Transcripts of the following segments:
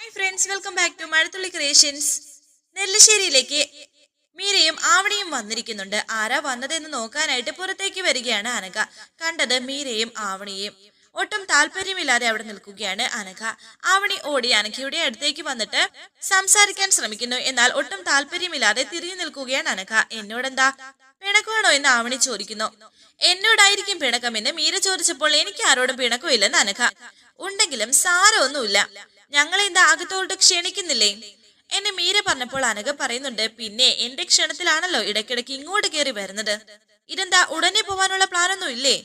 Hi friends welcome back to Mazhathulli creations നെല്ലശ്ശേരിയിലേക്ക് മീരയും ആവണിയും വന്നിരിക്കുന്നുണ്ട്. ആരാ വന്നതെന്ന് നോക്കാനായിട്ട് പുറത്തേക്ക് വരികയാണ് അനഘ. കണ്ടത് മീരയും ആവണിയും. ഒട്ടും താല്പര്യമില്ലാതെ അവിടെ നിൽക്കുകയാണ് അനഘ. ആവണി ഓടി അനഘയുടെ അടുത്തേക്ക് വന്നിട്ട് സംസാരിക്കാൻ ശ്രമിക്കുന്നു. എന്നാൽ ഒട്ടും താല്പര്യമില്ലാതെ തിരിഞ്ഞു നിൽക്കുകയാണ് അനഘ. എന്നോടെന്താ? പിണക്കമാണോ എന്ന് ആവണി ചോദിക്കുന്നു. എന്നോടായിരിക്കും പിണക്കമെന്ന് മീര ചോദിച്ചപ്പോൾ എനിക്ക് ആരോടും പിണക്കമില്ലെന്ന് അനഘ. ഉണ്ടെങ്കിലും സാരമൊന്നുമില്ല. ഞങ്ങളെ എന്താ അകത്തോട്ട് ക്ഷണിക്കുന്നില്ലേ? എന്നെ മീര പറഞ്ഞപ്പോൾ അനഘ പറയുന്നുണ്ട് പിന്നെ എന്റെ ക്ഷണത്തിലാണല്ലോ ഇടയ്ക്കിടയ്ക്ക് ഇങ്ങോട്ട് കയറി വരുന്നത്. ഇതെന്താ ഉടനെ പോവാനുള്ള പ്ലാനൊന്നും ഇല്ലേ?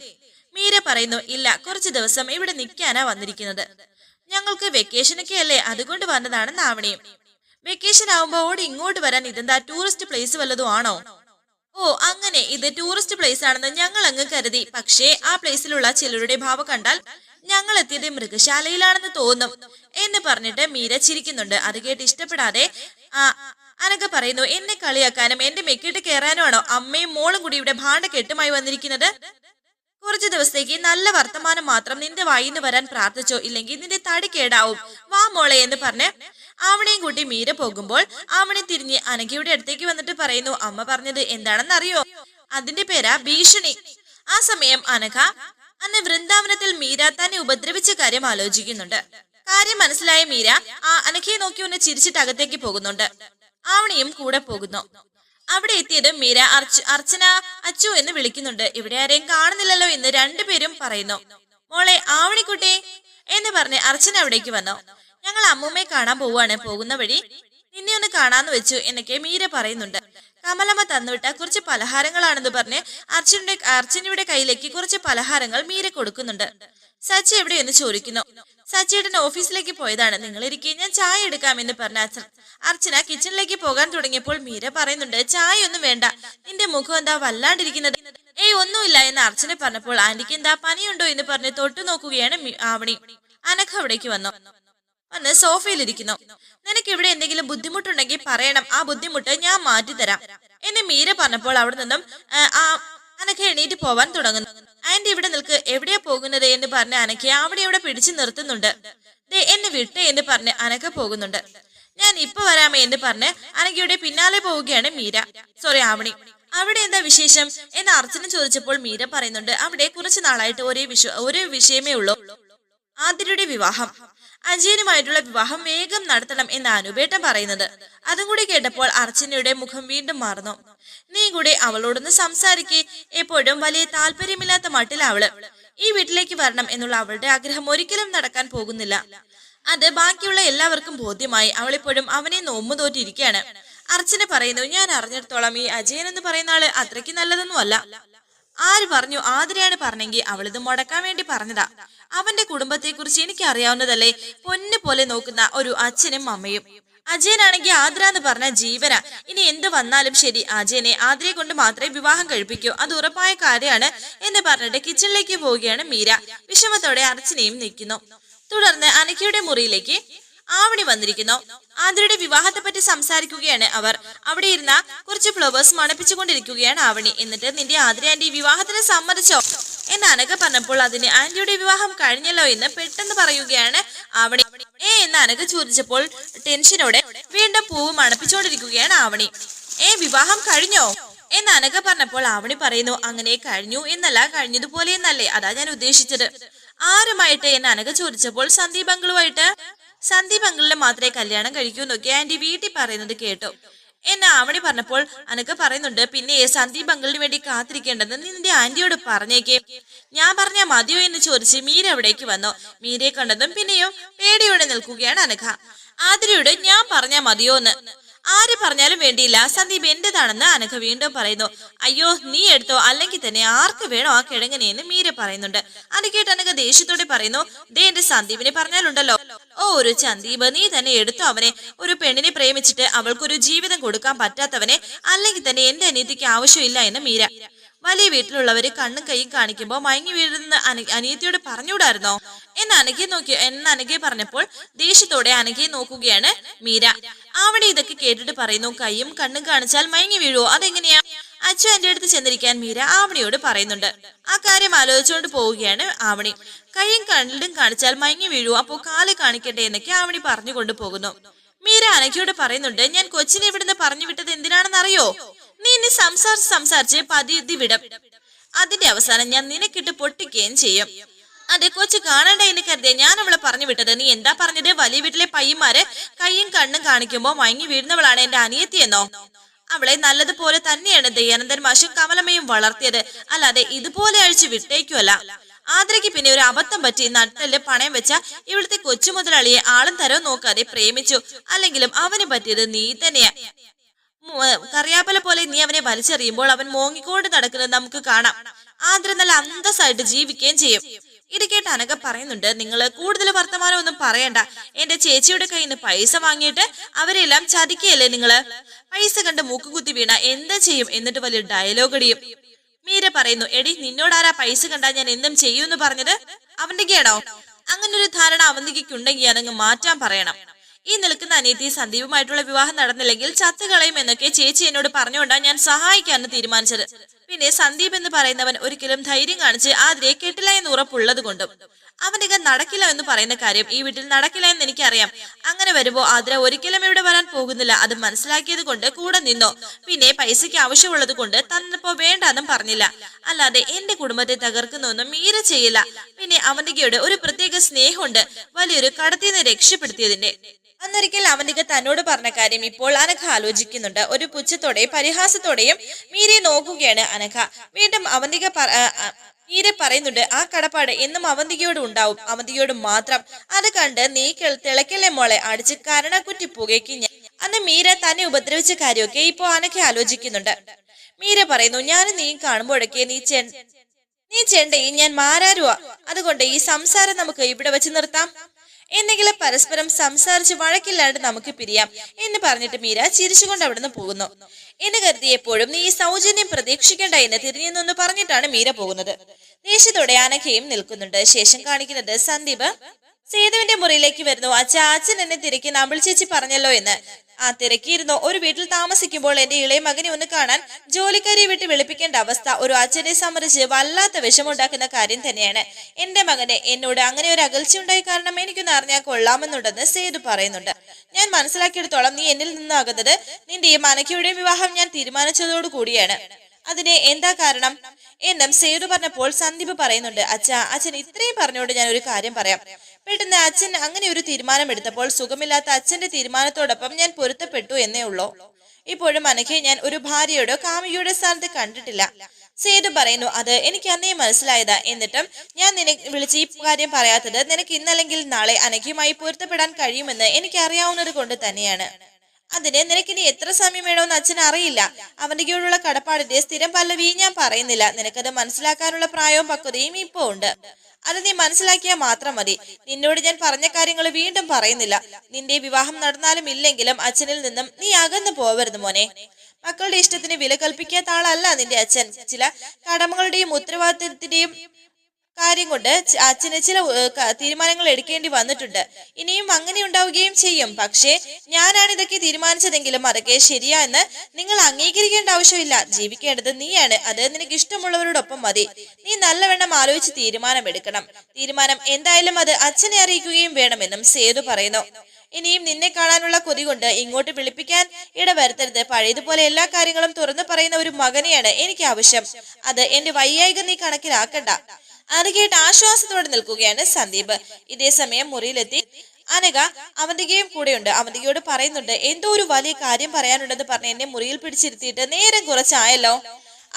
മീര പറയുന്നു ഇല്ല കുറച്ച് ദിവസം ഇവിടെ നിൽക്കാനാ വന്നിരിക്കുന്നത്. ഞങ്ങൾക്ക് വെക്കേഷനൊക്കെ അല്ലേ അതുകൊണ്ട് വന്നതാണ് നാവണിയും. വെക്കേഷൻ ആവുമ്പോ ഓടി ഇങ്ങോട്ട് വരാൻ ഇതെന്താ ടൂറിസ്റ്റ് പ്ലേസ് വല്ലതും ആണോ? ഓ അങ്ങനെ ഇത് ടൂറിസ്റ്റ് പ്ലേസ് ആണെന്ന് ഞങ്ങൾ അങ്ങ് കരുതി. പക്ഷേ ആ പ്ലേസിലുള്ള ചിലരുടെ ഭാവം കണ്ടാൽ ഞങ്ങൾ എത്തിയത് മൃഗശാലയിലാണെന്ന് തോന്നും എന്ന് പറഞ്ഞിട്ട് മീര ചിരിക്കുന്നുണ്ട്. അത് കേട്ട് ഇഷ്ടപ്പെടാതെ ആ അനക പറയുന്നു എന്നെ കളിയാക്കാനും എന്റെ മെക്കിട്ട് കയറാനുമാണോ അമ്മയും മോളും കൂടി ഇവിടെ ഭാണ്ഡ കെട്ടുമായി വന്നിരിക്കുന്നത്? കുറച്ചു ദിവസത്തേക്ക് നല്ല വർത്തമാനം മാത്രം നിന്റെ വായിന്ന് വരാൻ പ്രാർത്ഥിച്ചോ? ഇല്ലെങ്കിൽ നിന്റെ തടി കേടാവും. വാ മോളെ എന്ന് പറഞ്ഞ് ആവണയും കൂട്ടി മീര പോകുമ്പോൾ ആവണി തിരിഞ്ഞ് അനഘയുടെ അടുത്തേക്ക് വന്നിട്ട് പറയുന്നു അമ്മ പറഞ്ഞത് എന്താണെന്ന് അറിയോ അതിന്റെ പേരാ ഭീഷണി. ആ സമയം അനഘ അന്ന് വൃന്ദാവനത്തിൽ മീര തന്നെ ഉപദ്രവിച്ച കാര്യം ആലോചിക്കുന്നുണ്ട്. കാര്യം മനസ്സിലായ മീര ആ അനഘയെ നോക്കി ഒന്ന് ചിരിച്ചിട്ട് അകത്തേക്ക് പോകുന്നുണ്ട്. ആവണിയും കൂടെ പോകുന്നു. അവിടെ എത്തിയത് മീര അർച്ച അർച്ചന അച്ചു എന്ന് വിളിക്കുന്നുണ്ട്. ഇവിടെ ആരെയും കാണുന്നില്ലല്ലോ എന്ന് രണ്ടുപേരും പറയുന്നു. മോളെ ആവണിക്കുട്ടി എന്ന് പറഞ്ഞ് അർച്ചന അവിടേക്ക് വന്നു. ഞങ്ങൾ അമ്മൂമ്മയെ കാണാൻ പോവുകയാണ്. പോകുന്ന വഴി നിന്നെ ഒന്ന് കാണാന്ന് വെച്ചു എന്നൊക്കെ മീര പറയുന്നുണ്ട്. കമലമ്മ തന്നുവിട്ട കുറച്ച് പലഹാരങ്ങളാണെന്ന് പറഞ്ഞ് അർജുനയുടെ അർജുനയുടെ കയ്യിലേക്ക് കുറച്ച് പലഹാരങ്ങൾ മീര കൊടുക്കുന്നുണ്ട്. സച്ചി എവിടെയെന്ന് ചോദിക്കുന്നു. സച്ചിയുടെ ഓഫീസിലേക്ക് പോയതാണ്. നിങ്ങൾ ഇരിക്കെ ഞാൻ ചായ എടുക്കാമെന്ന് പറഞ്ഞ അച്ഛൻ അർച്ചന കിച്ചണിലേക്ക് പോകാൻ തുടങ്ങിയപ്പോൾ മീര പറയുന്നുണ്ട് ചായ ഒന്നും വേണ്ട. നിന്റെ മുഖം എന്താ വല്ലാണ്ടിരിക്കുന്നത്? ഏയ് ഒന്നുമില്ല എന്ന് അർച്ചന പറഞ്ഞപ്പോൾ ആന്റിക്ക് എന്താ പനിയുണ്ടോ? എന്ന് പറഞ്ഞ് തൊട്ടു നോക്കുകയാണ് ആവണി. അനഘ അവിടേക്ക് വന്നു. വന്ന് സോഫയിലിരിക്കുന്നു. നിനക്ക് ഇവിടെ എന്തെങ്കിലും ബുദ്ധിമുട്ടുണ്ടെങ്കിൽ പറയണം. ആ ബുദ്ധിമുട്ട് ഞാൻ മാറ്റിത്തരാം. എന്ന് മീര പറഞ്ഞപ്പോൾ അവിടെ നിന്നും ആ, അനക്ക എണീറ്റ് പോവാൻ തുടങ്ങുന്നു. ആന്റി ഇവിടെ നിൽക്ക്. എവിടെയാ പോകുന്നത്? എന്ന് പറഞ്ഞ് അനക്കെ അവിടെ ഇവിടെ പിടിച്ചു നിർത്തുന്നുണ്ട്. ദേ എന്നെ വിട്ട് എന്ന് പറഞ്ഞ് അനക്ക പോകുന്നുണ്ട്. ഞാൻ ഇപ്പൊ വരാമേ എന്ന് പറഞ്ഞ് അനക്കയുടെ പിന്നാലെ പോവുകയാണ് മീര. സോറി ആവണി. അവിടെ എന്താ വിശേഷം? എന്ന് അർച്ചന ചോദിച്ചപ്പോൾ മീര പറയുന്നുണ്ട് അവിടെ കുറച്ചു നാളായിട്ട് ഒരേ വിഷ ഒരേ വിഷയമേ ഉള്ളൂ. ആതിരയുടെ വിവാഹം. അജയനുമായിട്ടുള്ള വിവാഹം വേഗം നടത്തണം എന്ന് അനുപേട്ടൻ പറയുന്നത്. അതും കൂടി കേട്ടപ്പോൾ അർച്ചനയുടെ മുഖം വീണ്ടും മാറുന്നു. നീ കൂടി അവളോടൊന്ന് സംസാരിക്കേ. എപ്പോഴും വലിയ താല്പര്യമില്ലാത്ത മട്ടിൽ അവൾ. ഈ വീട്ടിലേക്ക് വരണം എന്നുള്ള അവളുടെ ആഗ്രഹം ഒരിക്കലും നടക്കാൻ പോകുന്നില്ല. അത് ബാക്കിയുള്ള എല്ലാവർക്കും ബോധ്യമായി. അവളിപ്പോഴും അവനെ നോമ്പ് തോറ്റിരിക്കുകയാണ് അർച്ചന പറയുന്നു ഞാൻ അറിഞ്ഞിടത്തോളം ഈ അജയൻ എന്ന് പറയുന്ന ആൾ അത്രയ്ക്ക് നല്ലതൊന്നും അല്ല. ആര് പറഞ്ഞു? ആതിരയാണ് പറഞ്ഞെങ്കിൽ അവളിത് മുടക്കാൻ വേണ്ടി പറഞ്ഞതാ. അവന്റെ കുടുംബത്തെക്കുറിച്ച് എനിക്ക് അറിയാവുന്നതല്ലേ പൊന്നു പോലെ നോക്കുന്ന ഒരു അച്ഛനും അമ്മയും. അജയനാണെങ്കിൽ ആതിര എന്ന് പറഞ്ഞ ജീവന. ഇനി എന്ത് വന്നാലും ശരി അജയനെ ആതിരയെ കൊണ്ട് മാത്രമേ വിവാഹം കഴിപ്പിക്കൂ. അത് ഉറപ്പായ കാര്യമാണ് എന്ന് പറഞ്ഞിട്ട് കിച്ചണിലേക്ക് പോവുകയാണ് മീര. വിഷമത്തോടെ അർച്ചനയും നിൽക്കുന്നു. തുടർന്ന് അനക്കയുടെ മുറിയിലേക്ക് ആവണി വന്നിരിക്കുന്നു. ആതിരയുടെ വിവാഹത്തെ പറ്റി സംസാരിക്കുകയാണ് അവർ. അവിടെ ഇരുന്ന കുറച്ച് ഫ്ലവേഴ്സ് മണപ്പിച്ചുകൊണ്ടിരിക്കുകയാണ് ആവണി. എന്നിട്ട് നിന്റെ ആതിര ആന്റി വിവാഹത്തിന് സമ്മതിച്ചോ? എന്ന് അനഘ പറഞ്ഞപ്പോൾ അതിന് ആന്റിയുടെ വിവാഹം കഴിഞ്ഞല്ലോ എന്ന് പെട്ടെന്ന് പറയുകയാണ് ആവണി. ഏ എന്ന് അനഘ ചോദിച്ചപ്പോൾ ടെൻഷനോടെ വീണ്ടും പൂവ് മണപ്പിച്ചുകൊണ്ടിരിക്കുകയാണ് ആവണി. ഏ വിവാഹം കഴിഞ്ഞോ? എന്ന് അനഘ പറഞ്ഞപ്പോൾ ആവണി പറയുന്നു അങ്ങനെ കഴിഞ്ഞു എന്നല്ല കഴിഞ്ഞതുപോലെ എന്നല്ലേ. അതാ ഞാൻ ഉദ്ദേശിച്ചത്. ആരുമായിട്ട്? എന്ന് അനഘ ചോദിച്ചപ്പോൾ സന്ദീപ് അങ്കിളുമായിട്ട് സന്ദീപ് അങ്കിളിനെ മാത്രമേ കല്യാണം കഴിക്കൂ എന്നൊക്കെ ആന്റി വീട്ടിൽ പറയുന്നത് കേട്ടു. എന്നെ ആവണി പറഞ്ഞപ്പോൾ അനക്ക് പറയുന്നുണ്ട് പിന്നെ സന്ദീപ് അങ്കിളിന് വേണ്ടി കാത്തിരിക്കേണ്ടെന്ന് നിന്റെ ആന്റിയോട് പറഞ്ഞേക്കേ. ഞാൻ പറഞ്ഞ മതിയോ എന്ന് ചോദിച്ച് മീര അവിടേക്ക് വന്നു. മീരയെ കണ്ടതും പിന്നെയോ പേടിയോടെ നിൽക്കുകയാണ് അനഘ. ആതിരയോട് ഞാൻ പറഞ്ഞ മതിയോന്ന്. ആര് പറഞ്ഞാലും വേണ്ടിയില്ല. സന്ദീപ് എന്റേതാണെന്ന് അനഘ വീണ്ടും പറയുന്നു. അയ്യോ നീ എടുത്തോ? അല്ലെങ്കിൽ തന്നെ ആർക്ക് വേണോ ആ കിഴങ്ങനെ എന്ന് മീര പറയുന്നുണ്ട്. അത് കേട്ട് അനഘ ദേഷ്യത്തോടെ പറയുന്നു ദേ എന്റെ സന്ദീപിനെ പറഞ്ഞാലുണ്ടല്ലോ. ഓ ഒരു സന്ദീപ് നീ തന്നെ എടുത്തോ അവനെ. ഒരു പെണ്ണിനെ പ്രേമിച്ചിട്ട് അവൾക്കൊരു ജീവിതം കൊടുക്കാൻ പറ്റാത്തവനെ. അല്ലെങ്കിൽ തന്നെ എന്റെ അനീതിക്ക് ആവശ്യമില്ല എന്ന് മീര വലിയ വീട്ടിലുള്ളവര് കണ്ണും കൈയും കാണിക്കുമ്പോൾ മയങ്ങി വീഴുന്ന അന- അനിയത്തിയോട് പറഞ്ഞുകൂടായിരുന്നോ? എന്ന് അനഘയെ നോക്കി എന്ന് അനഘയെ പറഞ്ഞപ്പോൾ ദേഷ്യത്തോടെ അനഘയെ നോക്കുകയാണ് മീര. അവിടെ ഇതൊക്കെ കേട്ടിട്ട് പറയുന്നു കൈയും കണ്ണും കാണിച്ചാൽ മയങ്ങി വീഴുവോ? അതെങ്ങനെയാ? അച്ഛൻ എന്റെ അടുത്ത് ചെന്നിരിക്കാൻ മീര ആവണിയോട് പറയുന്നുണ്ട്. ആ കാര്യം ആലോചിച്ചുകൊണ്ട് പോവുകയാണ് ആവണി. കൈയും കണ്ണിലും കാണിച്ചാൽ മയങ്ങി വീഴുവോ? അപ്പോൾ കാൽ കാണിക്കട്ടെ എന്നൊക്കെ ആവണി പറഞ്ഞുകൊണ്ട് പോകുന്നു. മീര അനഘയോട് പറയുന്നുണ്ട് ഞാൻ കൊച്ചിനെ ഇവിടുന്ന് പറഞ്ഞു വിട്ടത് എന്തിനാണെന്ന് അറിയോ നീ ഇനി സംസാരിച്ച് സംസാരിച്ച് പതിയുദ്ധി വിടും. അതിന്റെ അവസാനം ഞാൻ നിനക്കിട്ട് പൊട്ടിക്കുകയും ചെയ്യും. അതെ കൊച്ചു കാണണ്ട എന്ന് കരുതിയ ഞാൻ അവളെ പറഞ്ഞു വിട്ടത്. നീ എന്താ പറഞ്ഞത്? വലിയ വീട്ടിലെ പയ്യന്മാരെ കയ്യും കണ്ണും കാണിക്കുമ്പോ മയങ്ങി വീഴുന്നവളാണ് എന്റെ അനിയത്തിയെന്നോ അവളെ നല്ലതുപോലെ തന്നെയാണ് ദയാനന്ദൻ മാഷും കമലമ്മയും വളർത്തിയത്. അല്ലാതെ ഇതുപോലെ അഴിച്ചു വിട്ടേക്കുമല്ല ആദ്രയ്ക്ക് പിന്നെ ഒരു അബദ്ധം പറ്റി നട്ടൽ പണയം വെച്ച ഇവിടുത്തെ കൊച്ചു മുതലാളിയെ ആളും തരവും നോക്കാതെ പ്രേമിച്ചു. അല്ലെങ്കിലും അവന് പറ്റിയത് നീ തന്നെയാ. കറിയാപ്പല പോലെ നീ അവനെ വലിച്ചെറിയുമ്പോൾ അവൻ മോങ്ങിക്കൊണ്ട് നടക്കുന്നത് നമുക്ക് കാണാം. ആദ്ര നല്ല അന്തസ്സായിട്ട് ജീവിക്കുകയും ചെയ്യും. ഇത് കേട്ട് അനക പറയുന്നുണ്ട് നിങ്ങൾ കൂടുതൽ വർത്തമാനം ഒന്നും പറയണ്ട. എന്റെ ചേച്ചിയുടെ കയ്യിൽ നിന്ന് പൈസ വാങ്ങിയിട്ട് അവരെല്ലാം ചതിക്കുകയല്ലേ നിങ്ങൾ? പൈസ കണ്ട് മൂക്കുകുത്തി വീണ എന്താ ചെയ്യും? എന്നിട്ട് വലിയ ഡയലോഗ് അടിയും. മീര പറയുന്നു എടി നിന്നോടാരാ പൈസ കണ്ടാ ഞാൻ എന്തും ചെയ്യൂന്ന് പറഞ്ഞത്? അവന്റെ അങ്ങനെ അങ്ങനൊരു ധാരണ അവന്തിക്കുണ്ടെങ്കിൽ അതങ്ങ് മാറ്റാൻ പറയണം. ഈ നിൽക്കുന്ന അനിയത്തി സന്ദീപുമായിട്ടുള്ള വിവാഹം നടന്നില്ലെങ്കിൽ ചത്തുകളയും എന്നൊക്കെ ചേച്ചി എന്നോട് പറഞ്ഞുകൊണ്ടാണ് ഞാൻ സഹായിക്കാന്ന് തീരുമാനിച്ചത്. പിന്നെ സന്ദീപ് എന്ന് പറയുന്നവൻ ഒരിക്കലും ധൈര്യം കാണിച്ച് ആതിരെ കെട്ടില്ല എന്ന് ഉറപ്പുള്ളത് കൊണ്ടും അവനിക നടക്കില്ല എന്ന് പറയുന്ന കാര്യം ഈ വീട്ടിൽ നടക്കില്ല എന്ന് എനിക്കറിയാം. അങ്ങനെ വരുമ്പോ ആതിര ഒരിക്കലും ഇവിടെ വരാൻ പോകുന്നില്ല. അത് മനസ്സിലാക്കിയത് കൊണ്ട് കൂടെ നിന്നോ. പിന്നെ പൈസയ്ക്ക് ആവശ്യമുള്ളത് കൊണ്ട് തന്നപ്പോ വേണ്ടാന്നും പറഞ്ഞില്ല. അല്ലാതെ എന്റെ കുടുംബത്തെ തകർക്കുന്നൊന്നും മീര ചെയ്യില്ല. പിന്നെ അവന്റെ ഒരു പ്രത്യേക സ്നേഹമുണ്ട്. വലിയൊരു കടത്തിന്ന് രക്ഷപ്പെടുത്തിയതിന്റെ അന്നൊരിക്കൽ അവന്തിക തന്നോട് പറഞ്ഞ കാര്യം ഇപ്പോൾ അനഘ ആലോചിക്കുന്നുണ്ട്. ഒരു പുച്ഛത്തോടെ പരിഹാസത്തോടെയും മീരയെ നോക്കുകയാണ് അനഘ. വീണ്ടും അവന്തിക മീര പറയുന്നുണ്ട് ആ കടപ്പാട് എന്നും അവന്തികയോട് ഉണ്ടാവും. അവന്തികയോട് മാത്രം. അത് കണ്ട് നീ തിളക്കല്ലേ മോളെ? അടിച്ച് കരണക്കുറ്റി പുകയ്ക്ക് ഞാൻ അന്ന് മീര തന്നെ ഉപദ്രവിച്ച കാര്യമൊക്കെ ഇപ്പോൾ അനഘ ആലോചിക്കുന്നുണ്ട്. മീര പറയുന്നു ഞാൻ നീ കാണുമ്പോഴൊക്കെ നീ ചെ നീ ചെണ്ടയും ഞാൻ മാരാരുവാ. അതുകൊണ്ട് ഈ സംസാരം നമുക്ക് ഇവിടെ വെച്ച് നിർത്താം. എന്തെങ്കിലും പരസ്പരം സംസാരിച്ച് വഴക്കില്ലാണ്ട് നമുക്ക് പിരിയാം എന്ന് പറഞ്ഞിട്ട് മീര ചിരിച്ചുകൊണ്ട് അവിടുന്ന് പോകുന്നു. എന്ന് കരുതി എപ്പോഴും നീ ഈ സൗജന്യം പ്രതീക്ഷിക്കേണ്ട എന്ന് തിരിഞ്ഞു നിന്ന് പറഞ്ഞിട്ടാണ് മീര പോകുന്നത്. ദേഷ്യത്തോടെ അനഘയും നിൽക്കുന്നുണ്ട്. ശേഷം കാണിക്കുന്നത് സന്ദീപ് സേതുവിന്റെ മുറിയിലേക്ക് വരുന്നു. അച്ഛ അച്ഛൻ എന്നെ തിരക്കി. നമ്പിൾ ചേച്ചി പറഞ്ഞല്ലോ എന്ന്. ആ തിരക്കിയിരുന്നു. ഒരു വീട്ടിൽ താമസിക്കുമ്പോൾ എന്റെ ഇളയ മകനെ ഒന്ന് കാണാൻ ജോലിക്കാരിയെ വിട്ട് വിളിപ്പിക്കേണ്ട അവസ്ഥ ഒരു അച്ഛനെ സംബന്ധിച്ച് വല്ലാത്ത വിഷമുണ്ടാക്കുന്ന കാര്യം തന്നെയാണ്. എന്റെ മകന് എന്നോട് അങ്ങനെ ഒരു അകൽച്ച ഉണ്ടായ കാരണം എനിക്കൊന്ന് അറിഞ്ഞാൽ കൊള്ളാമെന്നുണ്ടെന്ന് സേതു പറയുന്നുണ്ട്. ഞാൻ മനസ്സിലാക്കിയെടുത്തോളം നീ എന്നിൽ നിന്നാകുന്നത് നിന്റെയും അനക്കയുടെയും വിവാഹം ഞാൻ തീരുമാനിച്ചതോടു കൂടിയാണ്. അതിന് എന്താ കാരണം? എന്നും സേതു പറഞ്ഞപ്പോൾ സന്ദീപ് പറയുന്നുണ്ട് അച്ഛ അച്ഛൻ ഇത്രയും പറഞ്ഞുകൊണ്ട് ഞാൻ ഒരു കാര്യം പറയാം. പെട്ടെന്ന് അച്ഛൻ അങ്ങനെ ഒരു തീരുമാനം എടുത്തപ്പോൾ സുഖമില്ലാത്ത അച്ഛന്റെ തീരുമാനത്തോടൊപ്പം ഞാൻ പൊരുത്തപ്പെട്ടു എന്നേ ഉള്ളൂ. ഇപ്പോഴും അനഘയെ ഞാൻ ഒരു ഭാര്യയോടോ കാമികയുടെ സ്ഥാനത്ത് കണ്ടിട്ടില്ല. സേതു പറയുന്നു അത് എനിക്ക് അന്നേ മനസ്സിലായതാ. എന്നിട്ടും ഞാൻ നിനക്ക് വിളിച്ച് ഈ കാര്യം പറയാത്തത് നിനക്ക് ഇന്നല്ലെങ്കിൽ നാളെ അനഘയുമായി പൊരുത്തപ്പെടാൻ കഴിയുമെന്ന് എനിക്ക് അറിയാവുന്നത് കൊണ്ട് തന്നെയാണ്. അതിന് നിനക്കിനി എത്ര സമയം വേണമെന്ന് അച്ഛൻ അറിയില്ല. അവന്റെ കീഴിലുള്ള കടപ്പാടിന്റെ സ്ഥിരം പല്ലവി ഞാൻ പറയുന്നില്ല. നിനക്കത് മനസ്സിലാക്കാനുള്ള പ്രായവും പക്വതയും ഇപ്പോ ഉണ്ട്. അത് നീ മനസ്സിലാക്കിയാൽ മാത്രം മതി. നിന്നോട് ഞാൻ പറഞ്ഞ കാര്യങ്ങൾ വീണ്ടും പറയുന്നില്ല. നിന്റെ വിവാഹം നടന്നാലും ഇല്ലെങ്കിലും അച്ഛനിൽ നിന്നും നീ അകന്നു പോവരുത് മോനെ. മക്കളുടെ ഇഷ്ടത്തിന് വില കൽപ്പിക്കാത്ത ആളല്ല നിന്റെ അച്ഛൻ. ചില കടമകളുടെയും ഉത്തരവാദിത്തത്തിന്റെയും കാര്യം കൊണ്ട് അച്ഛന് ചില തീരുമാനങ്ങൾ എടുക്കേണ്ടി വന്നിട്ടുണ്ട്. ഇനിയും അങ്ങനെ ഉണ്ടാവുകയും ചെയ്യും. പക്ഷേ ഞാനാണ് ഇതൊക്കെ തീരുമാനിച്ചതെങ്കിലും അതൊക്കെ ശരിയാ എന്ന് നിങ്ങൾ അംഗീകരിക്കേണ്ട ആവശ്യമില്ല. ജീവിക്കേണ്ടത് നീയാണ്. അത് നിനക്ക് ഇഷ്ടമുള്ളവരോടൊപ്പം മതി. നീ നല്ലവണ്ണം ആലോചിച്ച് തീരുമാനമെടുക്കണം. തീരുമാനം എന്തായാലും അത് അച്ഛനെ അറിയിക്കുകയും വേണമെന്നും സേതു പറയുന്നു. ഇനിയും നിന്നെ കാണാനുള്ള കൊതി കൊണ്ട് ഇങ്ങോട്ട് വിളിപ്പിക്കാൻ ഇടവരുത്തരുത്. പഴയതുപോലെ എല്ലാ കാര്യങ്ങളും തുറന്നു പറയുന്ന ഒരു മകനെയാണ് എനിക്ക് ആവശ്യം. അത് എന്റെ വൈയായിക നീ കണക്കിലാക്കണ്ട. അത് കേട്ട് ആശ്വാസത്തോടെ നിൽക്കുകയാണ് സന്ദീപ്. ഇതേസമയം മുറിയിലെത്തി അനഘ അവന്തികയും കൂടെയുണ്ട്. അവന്തികയോട് പറയുന്നുണ്ട് എന്തോ ഒരു വലിയ കാര്യം പറയാനുണ്ടെന്ന് പറഞ്ഞ് എന്നെ മുറിയിൽ പിടിച്ചിരുത്തിയിട്ട് നേരം കുറച്ചായല്ലോ.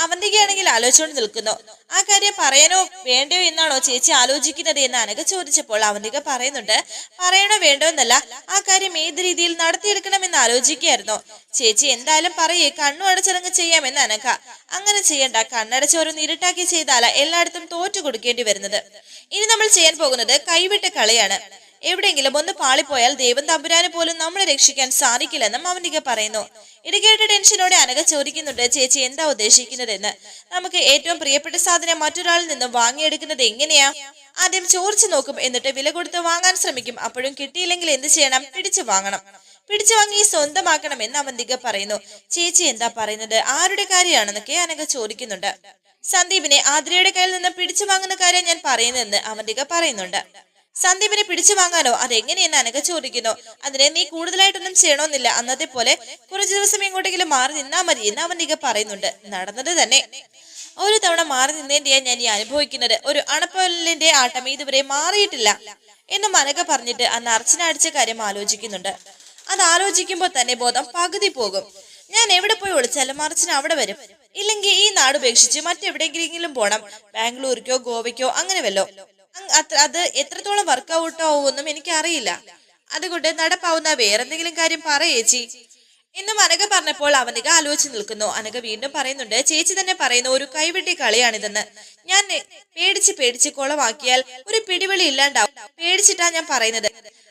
അവന്തികയാണെങ്കിൽ ആലോചിച്ചുകൊണ്ട് നിൽക്കുന്നു. ആ കാര്യം പറയാനോ വേണ്ടയോ എന്നാണോ ചേച്ചി ആലോചിക്കുന്നത് എന്ന് അനഘ ചോദിച്ചപ്പോൾ അവന്തിക പറയുന്നുണ്ട് പറയണോ വേണ്ടോ എന്നല്ല. ആ കാര്യം ഏത് രീതിയിൽ നടത്തിയെടുക്കണമെന്ന് ആലോചിക്കുകയായിരുന്നു. ചേച്ചി എന്തായാലും പറയേ കണ്ണു അടച്ചിറങ്ങ് ചെയ്യാമെന്ന് അനഘ. അങ്ങനെ ചെയ്യണ്ട. കണ്ണടച്ചോരൊന്ന് ഇരുട്ടാക്കി ചെയ്താല എല്ലായിടത്തും തോറ്റു കൊടുക്കേണ്ടി വരുന്നത്. ഇനി നമ്മൾ ചെയ്യാൻ പോകുന്നത് കൈവിട്ട കളിയാണ്. എവിടെയെങ്കിലും ഒന്ന് പാളിപ്പോയാൽ ദൈവം തമ്പുരാനെ പോലും നമ്മളെ രക്ഷിക്കാൻ സാധിക്കില്ലെന്നും അവനിക പറയുന്നു. ഇത് ടെൻഷനോടെ അനക ചോദിക്കുന്നുണ്ട് ചേച്ചി എന്താ ഉദ്ദേശിക്കുന്നതെന്ന്? നമുക്ക് ഏറ്റവും പ്രിയപ്പെട്ട സാധനം മറ്റൊരാളിൽ നിന്നും വാങ്ങിയെടുക്കുന്നത് എങ്ങനെയാ? ആദ്യം ചോദിച്ചു നോക്കും എന്നിട്ട് വില കൊടുത്ത് വാങ്ങാൻ ശ്രമിക്കും. അപ്പോഴും കിട്ടിയില്ലെങ്കിൽ എന്ത് ചെയ്യണം? പിടിച്ചു വാങ്ങണം. പിടിച്ചു വാങ്ങി സ്വന്തമാക്കണമെന്ന് അവന്തിക പറയുന്നു. ചേച്ചി എന്താ പറയുന്നത്? ആരുടെ കാര്യമാണെന്നൊക്കെ അനക ചോദിക്കുന്നുണ്ട്. സന്ദീപിനെ ആതിരയുടെ കയ്യിൽ നിന്ന് പിടിച്ചു വാങ്ങുന്ന കാര്യം ഞാൻ പറയുന്നതെന്ന് അവന്തിക പറയുന്നുണ്ട്. സന്ദീപിനെ പിടിച്ചു വാങ്ങാനോ? അതെങ്ങനെയെന്ന് അനക ചോദിക്കുന്നു. അതിനെ നീ കൂടുതലായിട്ടൊന്നും ചെയ്യണമെന്നില്ല അന്നത്തെ പോലെ കുറച്ചു ദിവസം എങ്ങോട്ടെങ്കിലും മാറി നിന്നാ മതി എന്ന് അവന്തിക പറയുന്നുണ്ട്. നടന്നത് തന്നെ. ഒരു തവണ മാറി നിന്നതിന്റെയാ ഞാൻ ഈ അനുഭവിക്കുന്നത്. ഒരു അണപ്പൊല്ലിന്റെ ആട്ടം ഇതുവരെ മാറിയിട്ടില്ല എന്ന് മനക പറഞ്ഞിട്ട് അന്ന് അർച്ചന അടിച്ച കാര്യം ആലോചിക്കുന്നുണ്ട്. അത് ആലോചിക്കുമ്പോൾ തന്നെ ബോധം പകുതി പോകും. ഞാൻ എവിടെ പോയി ഒളിച്ചാലും അർച്ചന അവിടെ വരും. ഇല്ലെങ്കിൽ ഈ നാട് ഉപേക്ഷിച്ച് മറ്റെവിടെയെങ്കിലും പോണം. ബാംഗ്ലൂരിക്കോ ഗോവയ്ക്കോ അങ്ങനെ വല്ലോ അത് എത്രത്തോളം വർക്കൗട്ട് ആവുമെന്നും എനിക്ക് അറിയില്ല അതുകൊണ്ട് നടപ്പാവുന്ന വേറെന്തെങ്കിലും കാര്യം പറയേച്ചി എന്നും അനഘ പറഞ്ഞപ്പോൾ അവനിക ആലോചിച്ച് നിൽക്കുന്നു. അനഘ വീണ്ടും പറയുന്നുണ്ട് ചേച്ചി തന്നെ പറയുന്ന ഒരു കൈവെട്ടി കളിയാണിതെന്ന്. ഞാൻ പേടിച്ച് പേടിച്ച് കുളമാക്കിയാൽ ഒരു പിടിവെളി ഇല്ലാണ്ടാവും. പേടിച്ചിട്ടാ ഞാൻ പറയുന്നത്.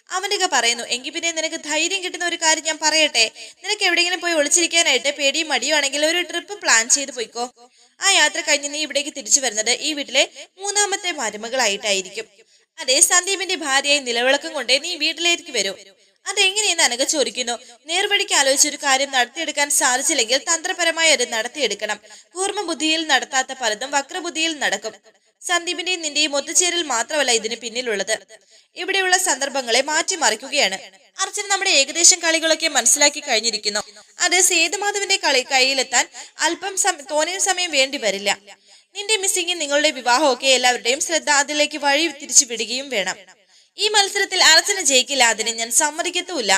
അവനിക പറയുന്നു എങ്കിൽ പിന്നെ നിനക്ക് ധൈര്യം കിട്ടുന്ന ഒരു കാര്യം ഞാൻ പറയട്ടെ. നിനക്ക് എവിടെയെങ്കിലും പോയി ഒളിച്ചിരിക്കാനായിട്ട് പേടിയും മടിയുവാണെങ്കിൽ ഒരു ട്രിപ്പ് പ്ലാൻ ചെയ്ത് പോയിക്കോ. ആ യാത്ര കഴിഞ്ഞ് നീ ഇവിടേക്ക് തിരിച്ചു വരുന്നത് ഈ വീട്ടിലെ മൂന്നാമത്തെ മരുമകളായിട്ടായിരിക്കും. അതെ സന്ദീപിന്റെ ഭാര്യയായി നിലവിളക്കം കൊണ്ടേ നീ വീട്ടിലേക്ക് വരൂ. അതെങ്ങനെയെന്ന് അനഘ ചോദിക്കുന്നു. നേർവഴിക്ക് ആലോചിച്ചൊരു കാര്യം നടത്തിയെടുക്കാൻ സാധിച്ചില്ലെങ്കിൽ തന്ത്രപരമായി അത് നടത്തിയെടുക്കണം. കൂർമ്മ ബുദ്ധിയിൽ നടത്താത്ത പലതും വക്രബുദ്ധിയിൽ നടക്കും. സന്ദീപിന്റെയും നിന്റെയും ഒത്തുചേരൽ മാത്രമല്ല ഇതിന് പിന്നിലുള്ളത്. ഇവിടെയുള്ള സന്ദർഭങ്ങളെ മാറ്റിമറിക്കുകയാണ്. അർച്ചന നമ്മുടെ ഏകദേശം കളികളൊക്കെ മനസ്സിലാക്കി കഴിഞ്ഞിരിക്കുന്നു. അത് സേതുമാധവന്റെ കളി കയ്യിലെത്താൻ അല്പം തോന്നിയ സമയം വേണ്ടി വരില്ല. നിന്റെ മിസ്സിംഗ് നിങ്ങളുടെ വിവാഹമൊക്കെ എല്ലാവരുടെയും ശ്രദ്ധ അതിലേക്ക് വഴി തിരിച്ചു വിടുകയും വേണം. ഈ മത്സരത്തിൽ അർച്ചന ജയിക്കില്ല അതിന് ഞാൻ സമ്മതിക്കത്തുമില്ല.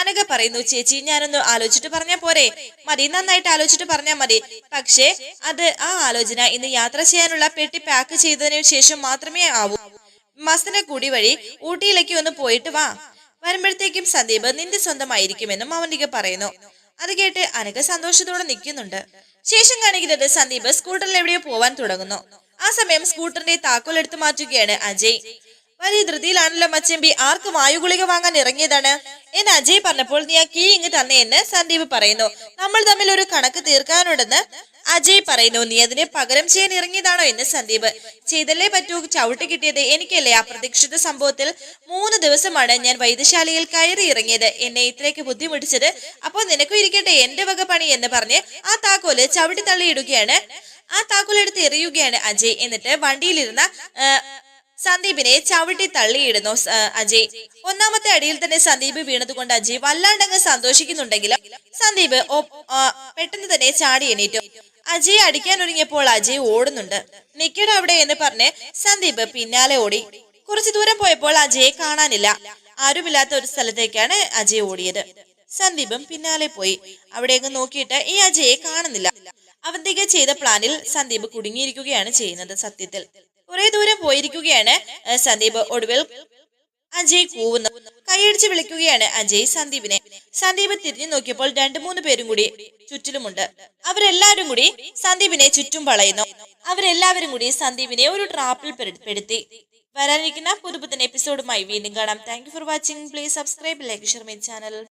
അനഘ പറയുന്നു ചേച്ചി ഞാനൊന്ന് ആലോചിച്ചിട്ട് പറഞ്ഞാ പോരെ. മതി നന്നായിട്ട് ആലോചിച്ചിട്ട് പറഞ്ഞാ മതി. പക്ഷേ അത് ആ ആലോചന ഇന്ന് യാത്ര ചെയ്യാനുള്ള പെട്ടി പാക്ക് ചെയ്തതിനു ശേഷം മാത്രമേ ആവൂ. മസന കൂടി വഴി ഊട്ടിയിലേക്ക് ഒന്ന് പോയിട്ട് വാ. വരുമ്പോഴത്തേക്കും സന്ദീപ് നിന്റെ സ്വന്തമായിരിക്കുമെന്നും അവനിക പറയുന്നു. അത് കേട്ട് അനഘ സന്തോഷത്തോടെ നിൽക്കുന്നുണ്ട്. ശേഷം കാണിക്കുന്നത് സന്ദീപ് സ്കൂട്ടറിൽ എവിടെയോ പോവാൻ തുടങ്ങുന്നു. ആ സമയം സ്കൂട്ടറിന്റെ താക്കോൽ എടുത്തു മാറ്റുകയാണ് അജയ്. വലിയ ധൃതിയിലാണല്ലോ മച്ചമ്പി ആർക്ക് വായുഗുളിക വാങ്ങാൻ ഇറങ്ങിയതാണ്. എന്ന് അജയ് പറഞ്ഞപ്പോൾ നീ ആ കീ ഇങ്ങ് തന്നെ എന്ന് സന്ദീപ് പറയുന്നു. നമ്മൾ തമ്മിൽ ഒരു കണക്ക് തീർക്കാനുണ്ടെന്ന് അജയ് പറയുന്നു. നീ അതിനെ പകരം ചെയ്യാൻ ഇറങ്ങിയതാണോ എന്ന് സന്ദീപ്. ചെയ്തല്ലേ പറ്റൂ ചവിട്ട് കിട്ടിയത്. എനിക്കല്ലേ അപ്രതീക്ഷിത സംഭവത്തിൽ മൂന്ന് ദിവസമാണ് ഞാൻ വൈദ്യശാലയിൽ കയറി ഇറങ്ങിയത്. എന്നെ ഇത്രയൊക്കെ ബുദ്ധിമുട്ടിച്ചത് അപ്പോൾ നിനക്കും ഇരിക്കട്ടെ എന്റെ വക പണി എന്ന് പറഞ്ഞ് ആ താക്കോൽ ചവിട്ടി തള്ളിയിടുകയാണ്. ആ താക്കോലെടുത്ത് എറിയുകയാണ് അജയ്. എന്നിട്ട് വണ്ടിയിലിരുന്ന സന്ദീപിനെ ചവിട്ടി തള്ളിയിടുന്നു അജയ്. ഒന്നാമത്തെ അടിയിൽ തന്നെ സന്ദീപ് വീണതുകൊണ്ട് അജയ് വല്ലാണ്ടങ്ങ് സന്തോഷിക്കുന്നുണ്ടെങ്കിലും സന്ദീപ് പെട്ടെന്ന് തന്നെ ചാടി എണീറ്റു. അജയ് അടിക്കാൻ ഒരുങ്ങിയപ്പോൾ അജയ് ഓടുന്നുണ്ട്. നിക്കട അവിടെ എന്ന് പറഞ്ഞ് സന്ദീപ് പിന്നാലെ ഓടി. കുറച്ചു ദൂരം പോയപ്പോൾ അജയെ കാണാനില്ല. ആരുമില്ലാത്ത ഒരു സ്ഥലത്തേക്കാണ് അജയ് ഓടിയത്. സന്ദീപും പിന്നാലെ പോയി. അവിടേക്ക് നോക്കിയിട്ട് ഈ അജയെ കാണുന്നില്ല. അവന്തിക ചെയ്ത പ്ലാനിൽ സന്ദീപ് കുടുങ്ങിയിരിക്കുകയാണ് ചെയ്യുന്നത് സത്യത്തിൽ. കുറെ ദൂരം പോയിരിക്കുകയാണ് സന്ദീപ് ഒടുവിൽ അജയ് കൂവുന്നു. കൈയടിച്ച് വിളിക്കുകയാണ് അജയ് സന്ദീപിനെ. സന്ദീപ് തിരിഞ്ഞു നോക്കിയപ്പോൾ രണ്ടു മൂന്ന് പേരും കൂടി ചുറ്റിലുമുണ്ട്. അവരെല്ലാവരും കൂടി സന്ദീപിനെ ചുറ്റും വളയുന്നു. അവരെല്ലാവരും കൂടി സന്ദീപിനെ ഒരു ട്രാപ്പിൽ പെടുത്തി. വരാനിരിക്കുന്ന പുതുപുത്തൻ എപ്പിസോഡുമായി വീണ്ടും കാണാം. Thank for watching please subscribe like share my channel